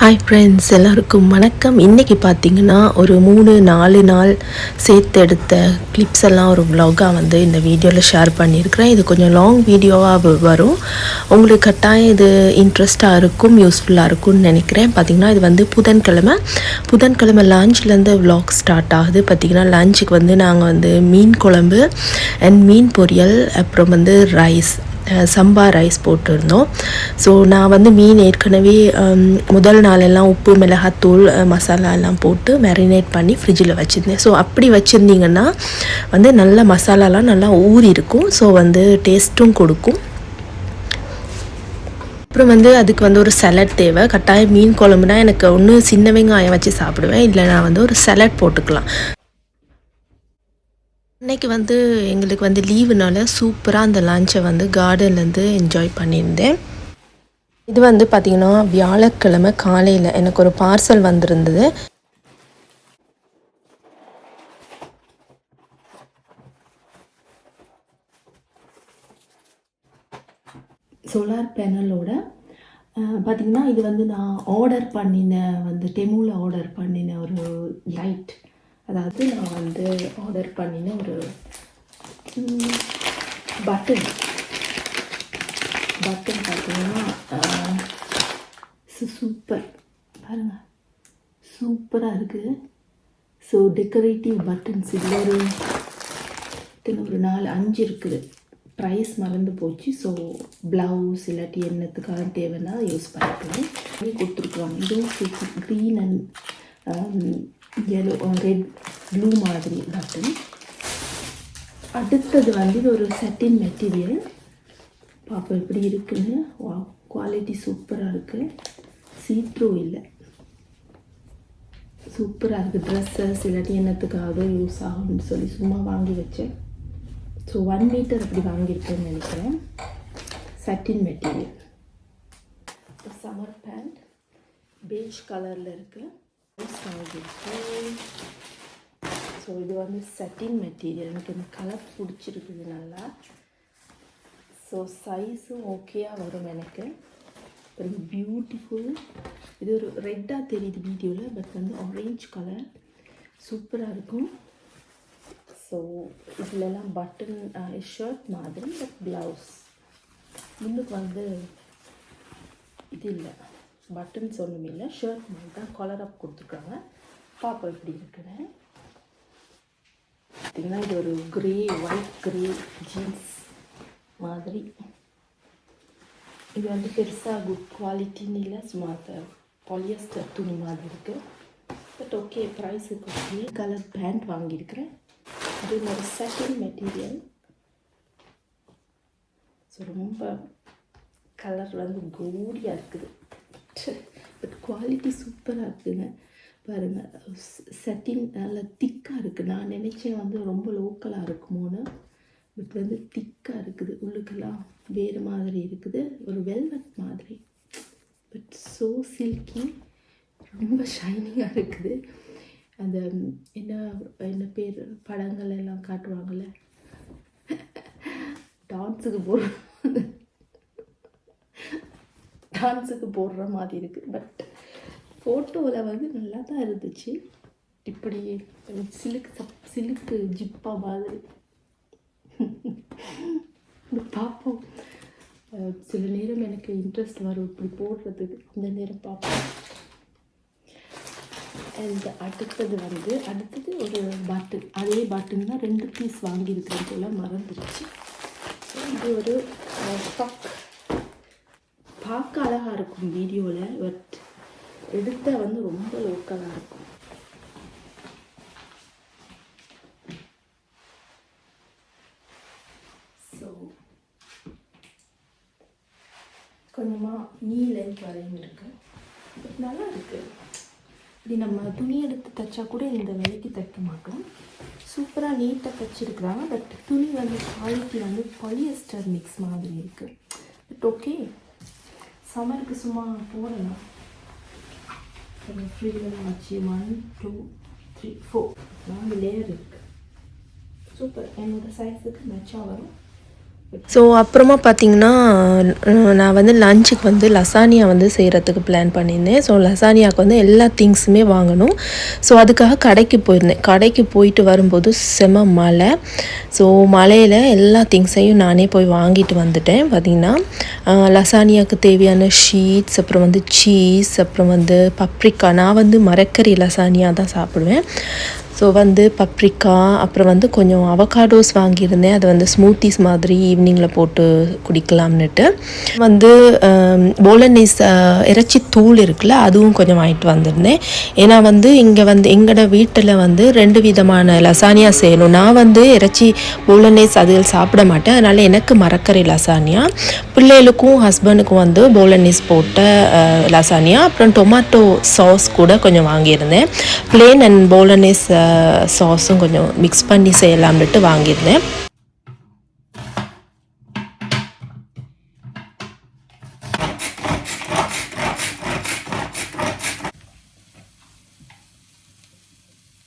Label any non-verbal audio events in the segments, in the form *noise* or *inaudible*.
Hi friends எல்லாருக்கும் வணக்கம். இன்றைக்கி பார்த்தீங்கன்னா ஒரு மூணு நாலு நாள் சேர்த்து எடுத்த கிளிப்ஸ் எல்லாம் ஒரு வ்ளாகாக வந்து இந்த வீடியோவில் ஷேர் பண்ணியிருக்கிறேன். இது கொஞ்சம் லாங் வீடியோவாக வரும். உங்களுக்கு கட்டாயம் இது இன்ட்ரெஸ்ட்டாக இருக்கும் யூஸ்ஃபுல்லாக இருக்கும்னு நினைக்கிறேன். பார்த்தீங்கன்னா இது வந்து புதன்கிழமை. புதன்கிழமை லஞ்ச்லேருந்து வ்ளாக் ஸ்டார்ட் ஆகுது. பார்த்தீங்கன்னா லஞ்சுக்கு வந்து நாங்கள் வந்து மீன் குழம்பு அண்ட் மீன் பொரியல் அப்புறம் வந்து ரைஸ் சம்பா ரைஸ் போட்டிருந்தோம். ஸோ நான் வந்து மீன் ஏற்கனவே முதல் நாளெல்லாம் உப்பு மிளகாத்தூள் மசாலா எல்லாம் போட்டு மேரினேட் பண்ணி ஃப்ரிட்ஜில் வச்சுருந்தேன். ஸோ அப்படி வச்சுருந்தீங்கன்னா வந்து நல்ல மசாலாலாம் நல்லா ஊறி இருக்கும் ஸோ வந்து டேஸ்ட்டும் கொடுக்கும். அப்புறம் வந்து அதுக்கு வந்து ஒரு சலட் தேவை. கட்டாயம் மீன் குழம்புனா எனக்கு ஒன்று சின்ன வெங்காயம் வச்சு சாப்பிடுவேன். இல்லை நான் வந்து ஒரு சலட் போட்டுக்கலாம். இன்னைக்கு வந்து எங்களுக்கு வந்து லீவுனால சூப்பராக அந்த லஞ்சை வந்து கார்டன்லேருந்து என்ஜாய் பண்ணியிருந்தேன். இது வந்து பார்த்திங்கன்னா வியாழக்கிழமை காலையில் எனக்கு ஒரு பார்சல் வந்திருந்தது. சோலார் பேனலோட பார்த்திங்கன்னா இது வந்து நான் ஆர்டர் பண்ணின வந்து டெமுவில் ஆர்டர் பண்ணின ஒரு லைட் அதாவது நான் வந்து ஆர்டர் பண்ணின ஒரு பட்டன் பட்டன் பார்த்தீங்கன்னா சூப்பர் பாருங்க. சூப்பராக இருக்குது ஸோ டெக்கரேட்டிவ் பட்டன்ஸ் இதில் ஒரு ஒரு நாலு அஞ்சு இருக்குது ப்ரைஸ் மறந்து போச்சு. ஸோ ப்ளவுஸ் இல்லாட்டி என்னத்துக்காக தேவைன்னா யூஸ் பண்ணிக்கலாம். கொடுத்துருக்குறோம் கொடுத்துருக்குறாங்க. இதுவும் green and yellow red blue மாதிரி பட்டன் அடுத்தது வந்து இது ஒரு சட்டின் மெட்டீரியல் பார்ப்போம் எப்படி இருக்குன்னு. வா குவாலிட்டி சூப்பராக இருக்குது சீட்ரூ இல்லை. சூப்பராக இருக்குது ட்ரெஸ்ஸஸ் இல்லாட்டி என்னத்துக்காக யூஸ் ஆகும்னு சொல்லி சும்மா வாங்கி வச்சேன். ஸோ ஒன் மீட்டர் அப்படி வாங்கியிருக்கேன்னு நினைக்கிறேன். Satin material summer pant beige கலரில் இருக்குது வாங்கியிருக்கேன் ஸோ இது வந்து சட்டின் மெட்டீரியல் எனக்கு இந்த கலர் பிடிச்சிருக்குது நல்லா. ஸோ சைஸும் ஓகேயாக வரும் எனக்கு. ஒரு பியூட்டிஃபுல் இது ஒரு ரெட்டாக தெரியுது வீடியோவில் பட் வந்து ஆரேஞ்ச் கலர் சூப்பராக இருக்கும். ஸோ இதுலலாம் பட்டன் ஷர்ட் மாதிரி பட் ப்ளவுஸ் முன்னுக்கு வந்து இது இல்லை. பட்டன்ஸ் ஒன்றும் இல்லை. ஷர்ட் மாதிரி தான் கலர் அப் கொடுத்துருக்காங்க. பாப்பா எப்படி இருக்குன்னு. பார்த்திங்கன்னா இது ஒரு க்ரே ஒயிட் க்ரே ஜீன்ஸ் மாதிரி. இது வந்து பெருசாக குட் குவாலிட்டின்னு இல்லை. சும்மா பாலியஸ்டர் துணி மாதிரி இருக்குது பட் ஓகே ப்ரைஸுக்கு ஓகே கலர் பேண்ட் வாங்கியிருக்கிறேன். இது ஒரு செகண்ட் மெட்டீரியல் ஸோ ரொம்ப கலர் வந்து கோடியாக இருக்குது. பட் குவாலிட்டி சூப்பராக இருக்குதுங்க பாருங்கள் செட்டின் நல்லா திக்காக இருக்குது நான் நினச்சேன் வந்து ரொம்ப லோக்கலாக இருக்குமோன்னு. பட் வந்து திக்காக இருக்குது. உள்ளுக்கெல்லாம் வேறு மாதிரி இருக்குது. ஒரு வெல்வெட் மாதிரி. பட் ஸோ சில்கி ரொம்ப ஷைனிங்காக இருக்குது. அந்த என்ன என்ன பேர்? படங்கள் எல்லாம் காட்டுவாங்கள்ல டான்ஸுக்கு *laughs* போகிறோம் டான்ஸுக்கு போடுற மாதிரி இருக்குது பட் ஃபோட்டோவில் வந்து நல்லா தான் இருந்துச்சு. இப்படி சிலுக்கு சப் சிலுக்கு ஜிப்பா மாதிரி. *laughs* பார்ப்போம் சில நேரம் எனக்கு இன்ட்ரெஸ்ட் வரும் இப்படி போடுறதுக்கு. அந்த நேரம் பார்ப்போம் அண்ட் அடுத்தது வந்து அடுத்தது ஒரு பாட்டில் அதே பாட்டில் தான் ரெண்டு பீஸ் வாங்கியிருக்கிறேன் போல் மறந்துருச்சு. இது ஒரு ஸ்டாக் பார்க்க அழகாக இருக்கும் வீடியோவில் பட் எடுத்த வந்து ரொம்ப லோக்கலாக இருக்கும். ஸோ கொஞ்சமாக நீ லென்த் வரையும் இருக்கு. பட் நல்லா இருக்கு. இப்படி நம்ம துணி எடுத்து தைச்சா கூட இந்த விலைக்கு தைக்க மாட்டோம். சூப்பராக நீட்டாக தைச்சிருக்கிறாங்க. பட் துணி வந்து குவாலிட்டி வந்து பாலியஸ்டர் மிக்ஸ் மாதிரி இருக்குது பட் ஓகே சம்மருக்கு சும்மா போடலாம் ஃப்ரீயில் வச்சு ஒன் டூ த்ரீ ஃபோர் நாலு லேயர் இருக்குது சூப்பர் என்னோடய சைஸுக்கு மேட்சாக வரும். ஸோ அப்புறமா பார்த்தீங்கன்னா நான் வந்து லஞ்சுக்கு வந்து லசானியா வந்து செய்கிறதுக்கு பிளான் பண்ணியிருந்தேன். ஸோ லசானியாவுக்கு வந்து எல்லா திங்ஸுமே வாங்கணும். ஸோ அதுக்காக கடைக்கு போயிருந்தேன். கடைக்கு போயிட்டு வரும்போது செம மழை. ஸோ மழையில் எல்லா திங்ஸையும் நானே போய் வாங்கிட்டு வந்துட்டேன். பார்த்திங்கன்னா லசானியாவுக்கு தேவையான ஷீட்ஸ் அப்புறம் வந்து சீஸ் அப்புறம் வந்து பப்ரிக்கா நான் வந்து மரக்கறி லசானியா தான் சாப்பிடுவேன். ஸோ வந்து பப்ரிக்கா அப்புறம் வந்து கொஞ்சம் அவகாடோஸ் வாங்கியிருந்தேன். அது வந்து ஸ்மூத்திஸ் மாதிரி ஈவினிங்கில் போட்டு குடிக்கலாம்னுட்டு. வந்து போலனீஸ் இறைச்சி தூள் இருக்குல்ல அதுவும் கொஞ்சம் வாங்கிட்டு வந்திருந்தேன். ஏன்னா வந்து இங்கே வந்து எங்களோட வீட்டில் வந்து ரெண்டு விதமான லசானியா செய்யணும். நான் வந்து இறைச்சி போலனேஸ் அதில் சாப்பிட மாட்டேன். அதனால் எனக்கு மரக்கறி லசானியா பிள்ளைகளுக்கும் ஹஸ்பண்டுக்கும் வந்து போலனீஸ் போட்ட லசானியா அப்புறம் டொமாட்டோ சாஸ் கூட கொஞ்சம் வாங்கியிருந்தேன். பிளேன் அண்ட் போலனீஸ் சாஸும் கொஞ்சம் மிக்ஸ் பண்ணி செய்யலாம்னுட்டு வாங்கியிருந்தேன்.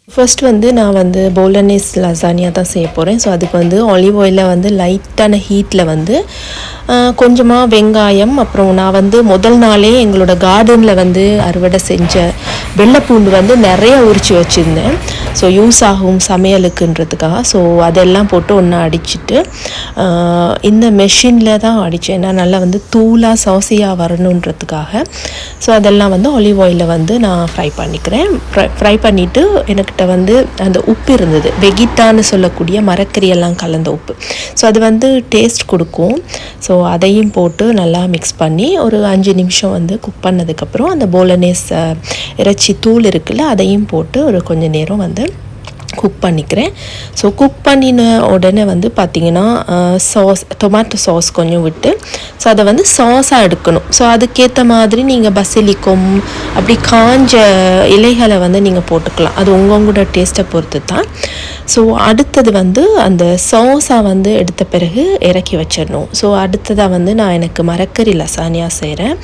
ஃபர்ஸ்ட் வந்து நான் வந்து போலனேஸ் லசானியா தான் செய்ய போகிறேன் ஸோ அதுக்கு வந்து ஆலிவ் ஆயிலில் வந்து லைட்டான ஹீட்டில் வந்து கொஞ்சமாக வெங்காயம் அப்புறம் நான் வந்து முதல் நாளே எங்களோட கார்டனில் வந்து அறுவடை செஞ்ச வெள்ளைப்பூண்டு வந்து நிறைய உரிச்சு வச்சுருந்தேன். ஸோ யூஸ் ஆகும் சமையலுக்குன்றதுக்காக. ஸோ அதெல்லாம் போட்டு ஒன்று அடிச்சிட்டு இந்த மெஷினில் தான் அடித்தேன் ஏன்னா நல்லா வந்து தூளாக சாசியாக வரணுன்றதுக்காக. ஸோ அதெல்லாம் வந்து ஒலிவ் ஆயிலில் வந்து நான் ஃப்ரை பண்ணிக்கிறேன். ஃப்ரை பண்ணிவிட்டு எனக்கிட்ட வந்து அந்த உப்பு இருந்தது. வெகிட்டான்னு சொல்லக்கூடிய மரக்கறியெல்லாம் கலந்த உப்பு. ஸோ அது வந்து டேஸ்ட் கொடுக்கும். ஸோ அதையும் போட்டு நல்லா மிக்ஸ் பண்ணி ஒரு அஞ்சு நிமிஷம் வந்து குக் பண்ணதுக்கப்புறம் அந்த போலனேஸ் இறைச்சி தூள் இருக்குல்ல அதையும் போட்டு ஒரு கொஞ்ச நேரம் வந்து குக் பண்ணிக்கிறேன். ஸோ குக் பண்ணின உடனே வந்து பார்த்திங்கன்னா சாஸ் டொமேட்டோ சாஸ் கொஞ்சம் விட்டு ஸோ அதை வந்து சாஸாக எடுக்கணும். ஸோ அதுக்கேற்ற மாதிரி நீங்கள் பசிலிக்கும் அப்படி காஞ்ச இலைகளை வந்து நீங்கள் போட்டுக்கலாம். அது உங்களோட டேஸ்ட்டை பொறுத்து தான் ஸோ அடுத்தது வந்து அந்த சாஸாக வந்து எடுத்த பிறகு இறக்கி வச்சிடணும். ஸோ அடுத்ததாக வந்து நான் எனக்கு மரக்கறி லசானியா செய்கிறேன்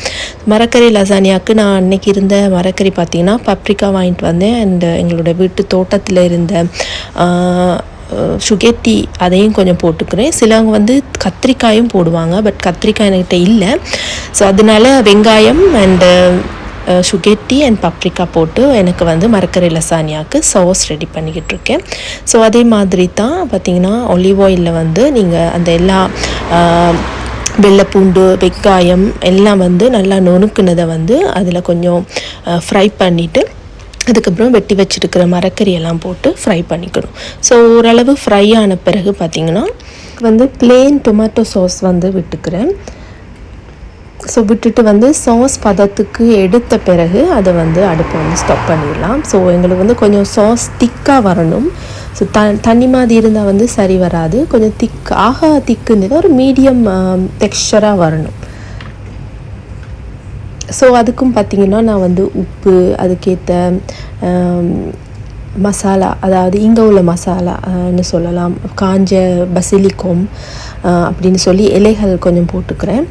மரக்கறி லசானியாவுக்கு நான் அன்னைக்கு இருந்த மரக்கறி பார்த்தீங்கன்னா பப்ரிக்கா வாங்கிட்டு வந்தேன். அண்ட் எங்களோட வீட்டு தோட்டத்தில் இருந்த சுகேத்தி அதையும் கொஞ்சம் போட்டுக்கிறேன். சிலவங்க வந்து கத்திரிக்காயும் போடுவாங்க பட் கத்திரிக்காய் என்கிட்ட இல்லை. ஸோ அதனால வெங்காயம் அண்டு சுகெட்டி அண்ட் பப்ரிக்கா போட்டு எனக்கு வந்து மறக்கிற லசானியாவுக்கு சாஸ் ரெடி பண்ணிக்கிட்டு இருக்கேன். ஸோ அதே மாதிரி தான் பார்த்தீங்கன்னா ஒலிவ் ஆயிலில் வந்து நீங்கள் அந்த எல்லா வெள்ளைப்பூண்டு வெங்காயம் எல்லாம் வந்து நல்லா நுணுக்குனதை வந்து அதில் கொஞ்சம் ஃப்ரை பண்ணிவிட்டு அதுக்கப்புறம் வெட்டி வச்சிருக்கிற மரக்கறியெல்லாம் போட்டு ஃப்ரை பண்ணிக்கணும். ஸோ ஓரளவு ஃப்ரை ஆன பிறகு பார்த்திங்கன்னா வந்து பிளெயின் டொமேட்டோ சாஸ் வந்து விட்டுக்கிறேன். ஸோ விட்டுட்டு வந்து சாஸ் பதத்துக்கு எடுத்த பிறகு அதை வந்து அடுப்பை வந்து ஸ்டாப் பண்ணிடலாம். ஸோ எங்களுக்கு வந்து கொஞ்சம் சாஸ் திக்காக வரணும். ஸோ த தண்ணி மாதிரி இருந்தால் வந்து சரி வராது. கொஞ்சம் திக் ஆகா திக்குன்னு ஒரு மீடியம் டெக்ஸ்சராக வரணும். ஸோ அதுக்கும் பார்த்தீங்கன்னா நான் வந்து உப்பு அதுக்கேற்ற மசாலா அதாவது இங்கே உள்ள மசாலான்னு சொல்லலாம். காஞ்ச பசிலிக்கோம் அப்படின்னு சொல்லி இலைகள் கொஞ்சம் போட்டுக்கிறேன்.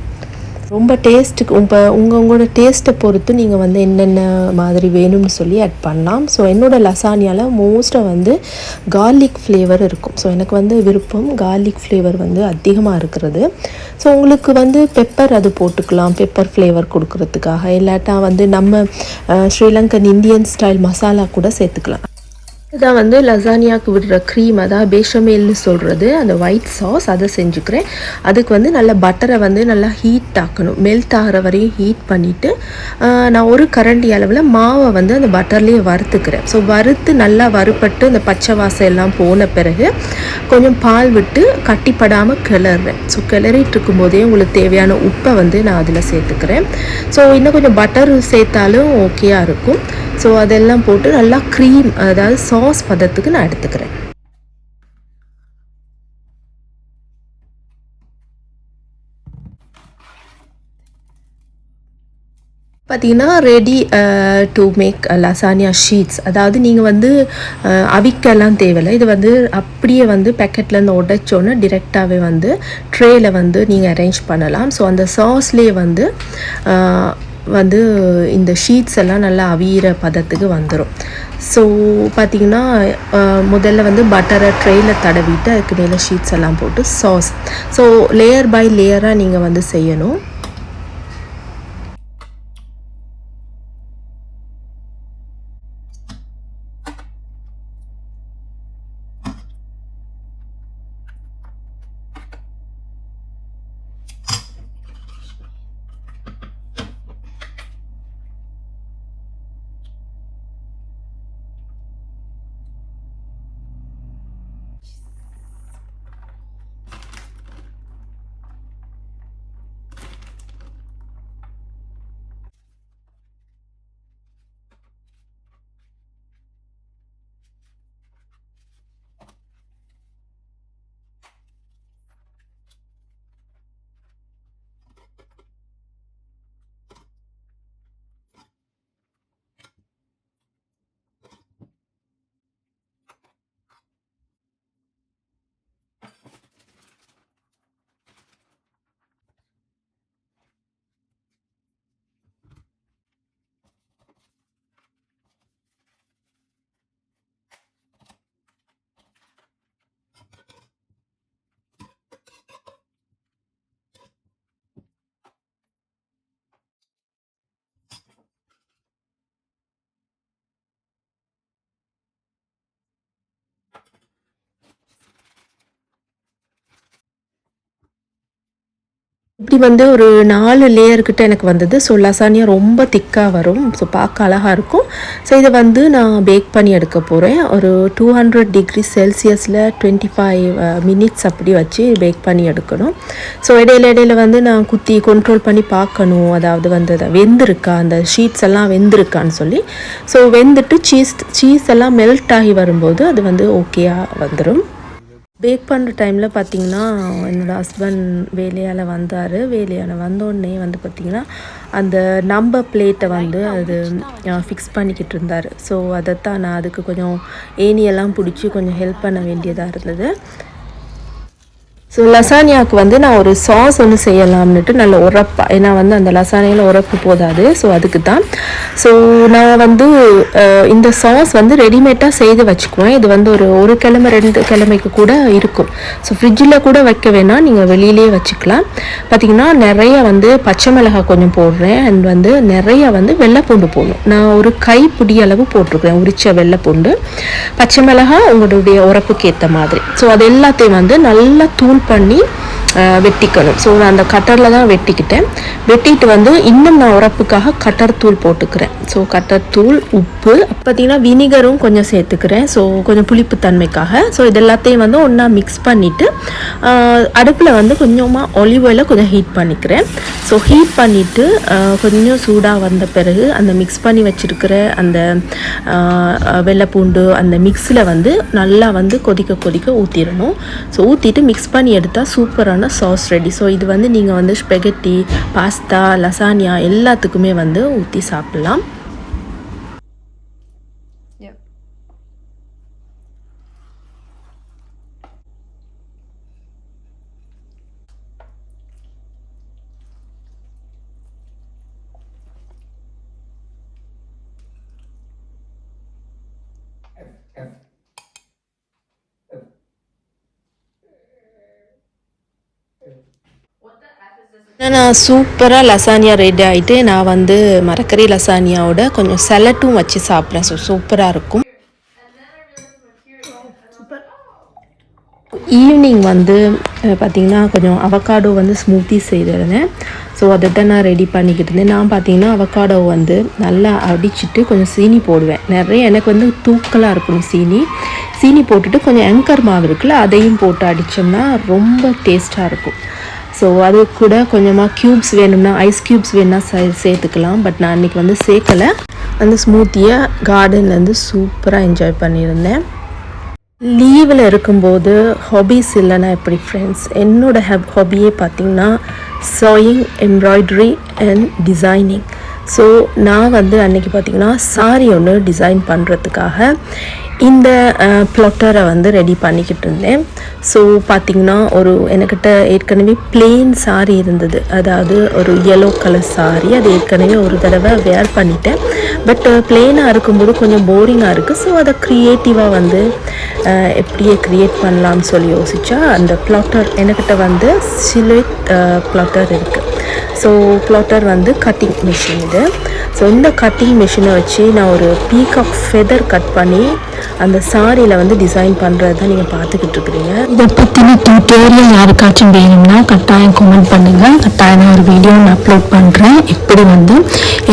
ரொம்ப டேஸ்ட்டுக்கு உங்கள் உங்கள் உங்களோட டேஸ்ட்டை பொறுத்து நீங்கள் வந்து என்னென்ன மாதிரி வேணும்னு சொல்லி ஆட் பண்ணலாம். ஸோ என்னோடய லசானியாவில் மோஸ்ட்டாக வந்து கார்லிக் ஃப்ளேவர் இருக்கும். ஸோ எனக்கு வந்து விருப்பம் கார்லிக் ஃப்ளேவர் வந்து அதிகமாக இருக்கிறது. ஸோ உங்களுக்கு வந்து பெப்பர் அது போட்டுக்கலாம். பெப்பர் ஃப்ளேவர் கொடுக்கறதுக்காக. இல்லாட்டா வந்து நம்ம ஸ்ரீலங்கன் இந்தியன் ஸ்டைல் மசாலா கூட சேர்த்துக்கலாம். இதான் வந்து லசானியாவுக்கு விடுற க்ரீம் அதாவது பேஷமேல்னு சொல்கிறது அந்த ஒயிட் சாஸ் அதை செஞ்சுக்கிறேன். அதுக்கு வந்து நல்ல பட்டரை வந்து நல்லா ஹீட் ஆக்கணும். மெல்ட் ஆகிற வரையும் ஹீட் பண்ணிவிட்டு நான் ஒரு கரண்டி அளவில் மாவை வந்து அந்த பட்டர்லேயே வறுத்துக்கிறேன். ஸோ வறுத்து நல்லா வறுபட்டு அந்த பச்சை வாசம் எல்லாம் போன பிறகு கொஞ்சம் பால் விட்டு கட்டிப்படாமல் கிளறேன் ஸோ கிளறிட்டு இருக்கும்போதே உங்களுக்கு தேவையான உப்பை வந்து நான் அதில் சேர்த்துக்கிறேன். ஸோ இன்னும் கொஞ்சம் பட்டர் சேர்த்தாலும் ஓகேயாக இருக்கும். ஸோ அதெல்லாம் போட்டு நல்லா க்ரீம் அதாவது சாஸ் பதத்துக்கு நான் எடுத்துக்கிறேன். பார்த்தீங்கன்னா ready to make lasagna sheets அதாவது நீங்கள் வந்து uh, அவிக்கெல்லாம் அவிக்கலாம் தேவையில்லை. இது வந்து அப்படியே வந்து பேக்கெட்லேருந்து உடைச்சோன்னே டிரெக்டாகவே வந்து ட்ரேயில் வந்து நீங்கள் அரேஞ்ச் பண்ணலாம். ஸோ அந்த சாஸ்லேயே வந்து uh, வந்து இந்த ஷீட்ஸ் எல்லாம் நல்லா அவியிற பதத்துக்கு வந்துடும் ஸோ பார்த்திங்கன்னா முதல்ல வந்து பட்டரை ட்ரெயில் தடவிட்டு அதுக்கு மேலே ஷீட்ஸ் எல்லாம் போட்டு சாஸ் ஸோ லேயர் பை லேயராக நீங்கள் வந்து செய்யணும். இப்படி வந்து ஒரு நாலு லேயர் கிட்ட எனக்கு வந்தது. ஸோ லசானியா ரொம்ப திக்காக வரும். ஸோ பார்க்க அழகாக இருக்கும். ஸோ இதை வந்து நான் பேக் பண்ணி எடுக்க போகிறேன் ஒரு டூ ஹண்ட்ரட் டிகிரி செல்சியஸில் டுவெண்ட்டி ஃபைவ் மினிட்ஸ் அப்படி வச்சு பேக் பண்ணி எடுக்கணும். ஸோ இடையில இடையில வந்து நான் குத்தி கண்ட்ரோல் பண்ணி பார்க்கணும். அதாவது வந்து அதை வெந்திருக்கா? அந்த ஷீட்ஸ் எல்லாம் வெந்திருக்கான்னு சொல்லி. ஸோ வெந்துட்டு சீஸ் சீஸ் எல்லாம் மெல்ட் ஆகி வரும்போது அது வந்து ஓகேயாக வந்துடும் பேக் பண்ணுற டைமில் பார்த்தீங்கன்னா என்னோடய ஹஸ்பண்ட் வேலையால் வந்தார். வேலையால் வந்தோடனே வந்து பார்த்திங்கன்னா அந்த நம்ப பிளேட்டை வந்து அது ஃபிக்ஸ் பண்ணிக்கிட்டு இருந்தார். ஸோ அதைத்தான் நான் அதுக்கு கொஞ்சம் ஏணியெல்லாம் பிடிச்சி கொஞ்சம் ஹெல்ப் பண்ண வேண்டியதாக இருந்தது. ஸோ லசானியாவுக்கு வந்து நான் ஒரு சாஸ் ஒன்று செய்யலாம்னுட்டு நல்ல உரப்பா ஏன்னா வந்து அந்த லசானியில் உரப்பு போதாது. ஸோ அதுக்கு தான் ஸோ நான் வந்து இந்த சாஸ் வந்து ரெடிமேடாக செய்து வச்சுக்குவேன். இது வந்து ஒரு ஒரு கிழமை ரெண்டு கிழமைக்கு கூட இருக்கும். ஸோ ஃப்ரிட்ஜில் கூட வைக்க வேணாம். நீங்கள் வெளியிலேயே வச்சுக்கலாம். பார்த்தீங்கன்னா நிறைய வந்து பச்சை மிளகாய் கொஞ்சம் போடுறேன். அண்ட் வந்து நிறைய வந்து வெள்ளைப்பூண்டு போடணும். நான் ஒரு கைப்பிடி அளவு போட்டிருக்கிறேன். உரிச்ச வெள்ளைப்பூண்டு. பச்சை மிளகாய் உங்களுடைய உரப்புக்கு ஏற்ற மாதிரி. ஸோ அது எல்லாத்தையும் வந்து நல்லா தூள் பண்ணி வெட்டிக்கணும். ஸோ நான் அந்த கட்டரில் தான் வெட்டிக்கிட்டேன். வெட்டிட்டு வந்து இன்னும் நான் உரப்புக்காக கட்டர் தூள் போட்டுக்கிறேன். ஸோ கட்டர் தூள் உப்பு பார்த்தீங்கன்னா வினிகரும் கொஞ்சம் சேர்த்துக்கிறேன். ஸோ கொஞ்சம் புளிப்பு தன்மைக்காக ஸோ இது எல்லாத்தையும் வந்து ஒன்றா மிக்ஸ் பண்ணிவிட்டு அடுப்பில் வந்து கொஞ்சமாக ஒலிவ் ஆயிலை கொஞ்சம் ஹீட் பண்ணிக்கிறேன். ஸோ ஹீட் பண்ணிவிட்டு கொஞ்சம் சூடாக வந்த பிறகு அந்த மிக்ஸ் பண்ணி வச்சுருக்கிற அந்த வெள்ளைப்பூண்டு அந்த மிக்ஸில் வந்து நல்லா வந்து கொதிக்க கொதிக்க ஊற்றிடணும் ஸோ ஊற்றிட்டு மிக்ஸ் பண்ணி எடுத்தால் சூப்பரான சாஸ் ரெடி ஸோ இது வந்து நீங்கள் வந்து ஸ்பெகட்டி பாஸ்தா லசானியா எல்லாத்துக்குமே வந்து ஊற்றி சாப்பிட்லாம். சூப்பராக லசானியா ரெடி ஆகிட்டு நான் வந்து மரக்கறி லசானியாவோட கொஞ்சம் செலட்டும் வச்சு சாப்பிட்றேன். ஸோ சூப்பராக இருக்கும். ஈவினிங் வந்து பார்த்திங்கன்னா கொஞ்சம் அவக்காடோ வந்து ஸ்மூத்தி செய்திருந்தேன். ஸோ அதை தான் நான் ரெடி பண்ணிக்கிட்டு இருந்தேன். நான் பார்த்தீங்கன்னா அவக்காடோ வந்து நல்லா அடிச்சுட்டு கொஞ்சம் சீனி போடுவேன். நிறைய எனக்கு வந்து தூக்கலாக இருக்கணும் சீனி. சீனி போட்டுட்டு கொஞ்சம் எங்கர் மாவு இருக்குல்ல அதையும் போட்டு அடித்தோம்னா ரொம்ப டேஸ்ட்டாக இருக்கும். ஸோ அது கூட கொஞ்சமாக க்யூப்ஸ் வேணும்னா ஐஸ் க்யூப்ஸ் வேணும்னா சேர்த்துக்கலாம். பட் நான் அன்றைக்கி வந்து சேர்க்கலை. அந்த ஸ்மூத்தியை கார்டன்லேருந்து சூப்பராக என்ஜாய் பண்ணியிருந்தேன். லீவில் இருக்கும்போது ஹாபீஸ் இல்லைன்னா எப்படி ஃப்ரெண்ட்ஸ் என்னோடய ஹப் ஹாபியே பார்த்திங்கன்னா sewing embroidery and designing so நான் வந்து அன்றைக்கி பார்த்தீங்கன்னா சாரி ஒன்று டிசைன் பண்ணுறதுக்காக இந்த ப்ளொட்டரை வந்து ரெடி பண்ணிக்கிட்டு இருந்தேன். ஸோ பார்த்திங்கன்னா ஒரு எனக்கிட்ட ஏற்கனவே பிளெயின் சாரி இருந்தது. அதாவது ஒரு எல்லோ கலர் சாரி அது ஏற்கனவே ஒரு தடவை வேர் பண்ணிட்டேன். பட் பிளெயினாக இருக்கும்போது கொஞ்சம் போரிங்காக இருக்குது ஸோ அதை க்ரியேட்டிவாக வந்து எப்படியே க்ரியேட் பண்ணலாம்னு சொல்லி யோசித்தா அந்த ப்ளாட்டர் எனக்கிட்ட வந்து சிலுவேட் ப்ளாட்டர் இருக்குது ஸோ ப்ளாட்டர் வந்து கட்டிங் மிஷின் இது. ஸோ இந்த கட்டிங் மிஷினை வச்சு நான் ஒரு பீகாக் ஃபெதர் கட் பண்ணி அந்த சாரியில் வந்து டிசைன் பண்ணுறது தான் நீங்கள் பார்த்துக்கிட்டு இருக்கிறீங்க. இதை பற்றின டியூட்டோரியல் யாருக்காச்சும் வேணும்னா கட்டாயம் கமெண்ட் பண்ணுங்கள் கட்டாயம் ஒரு வீடியோ நான் அப்லோட் பண்ணுறேன் எப்படி வந்து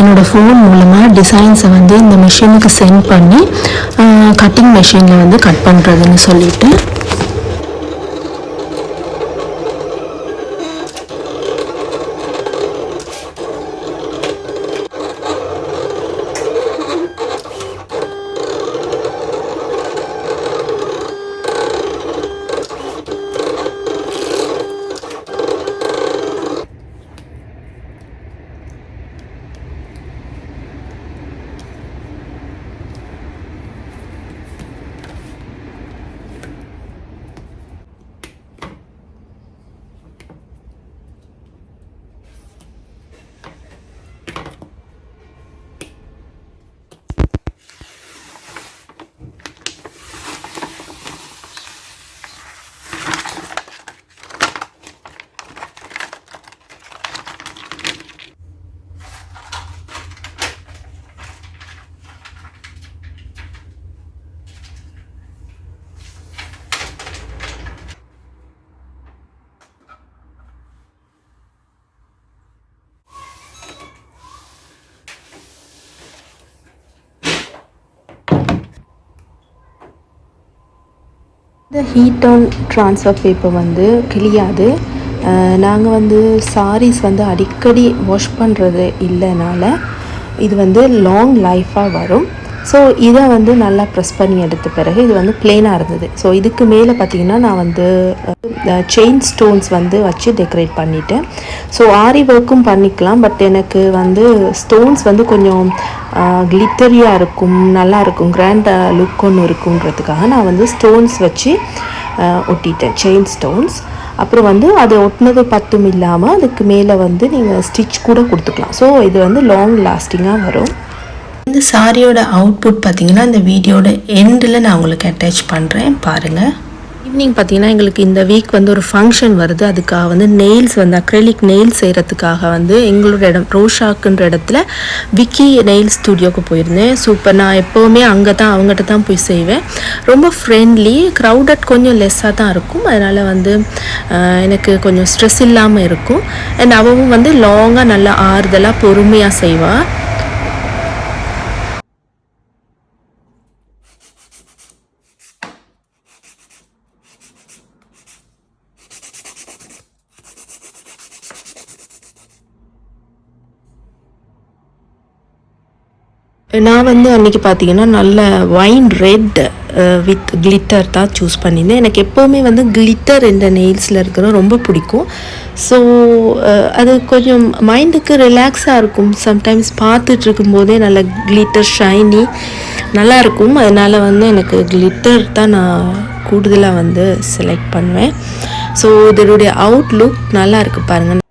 என்னோடய ஃபோன் மூலமாக டிசைன்ஸை வந்து இந்த மிஷினுக்கு சென்ட் பண்ணி கட்டிங் மிஷினில் வந்து கட் பண்ணுறதுன்னு சொல்லிட்டு இந்த ஹீட் ஆன் ட்ரான்ஸ்ஃபர் பேப்பர் வந்து கிளியாது நாங்கள் வந்து சாரீஸ் வந்து அடிக்கடி வாஷ் பண்ணுறது இல்லைனால இது வந்து லாங் லைஃபாக வரும். ஸோ இதை வந்து நல்லா ப்ரெஸ் பண்ணி எடுத்த பிறகு இது வந்து பிளெயினாக இருந்தது. ஸோ இதுக்கு மேலே பார்த்தீங்கன்னா நான் வந்து செயின் ஸ்டோன்ஸ் வந்து வச்சு டெக்கரேட் பண்ணிட்டேன். ஸோ ஆரி ஒர்க்கும் பண்ணிக்கலாம் பட் எனக்கு வந்து ஸ்டோன்ஸ் வந்து கொஞ்சம் கிளிட்டரியாக இருக்கும் நல்லா இருக்கும் லுக் ஒன்று இருக்குன்றதுக்காக நான் வந்து ஸ்டோன்ஸ் வச்சு ஒட்டிட்டேன் செயின் ஸ்டோன்ஸ் அப்புறம் வந்து அது ஒட்டினது பத்தும் இல்லாமல் அதுக்கு மேலே வந்து நீங்கள் ஸ்டிச் கூட கொடுத்துக்கலாம். ஸோ இது வந்து லாங் லாஸ்டிங்காக வரும். இந்த சாரியோட அவுட்புட் பார்த்தீங்கன்னா இந்த வீடியோட எண்டில் நான் உங்களுக்கு அட்டாச் பண்ணுறேன் பாருங்கள் ஈவினிங் பார்த்தீங்கன்னா எங்களுக்கு இந்த வீக் வந்து ஒரு ஃபங்க்ஷன் வருது. அதுக்காக வந்து நெயில்ஸ் வந்து அக்ரெலிக் நெயில்ஸ் செய்கிறதுக்காக வந்து எங்களோட இடம் ரோஷாக்குன்ற இடத்துல விக்கி நெயில் ஸ்டுடியோக்கு போயிருந்தேன். சூப்பர் நான் எப்போவுமே அங்கே தான் அவங்ககிட்ட தான் போய் செய்வேன். ரொம்ப ஃப்ரெண்ட்லி க்ரௌடட் கொஞ்சம் லெஸ்ஸாக தான் இருக்கும். அதனால் வந்து எனக்கு கொஞ்சம் ஸ்ட்ரெஸ் இல்லாமல் இருக்கும். அண்ட் அவவும் வந்து லாங்காக நல்லா ஆறுதலாக பொறுமையாக செய்வாள் நான் வந்து அன்றைக்கி பார்த்தீங்கன்னா நல்ல வைன் ரெட் வித் கிளிட்டர் தான் சூஸ் பண்ணியிருந்தேன். எனக்கு எப்போவுமே வந்து கிளிட்டர் இந்த நெயில்ஸில் இருக்கிற ரொம்ப பிடிக்கும். ஸோ அது கொஞ்சம் மைண்டுக்கு ரிலாக்ஸாக இருக்கும். சம்டைம்ஸ் பார்த்துட்டு இருக்கும்போதே நல்ல கிளிட்டர் ஷைனி நல்லாயிருக்கும் அதனால் வந்து எனக்கு கிளிட்டர் தான் நான் கூடுதலாக வந்து செலக்ட் பண்ணுவேன். ஸோ இதனுடைய அவுட்லுக் நல்லா இருக்குது பாருங்கள்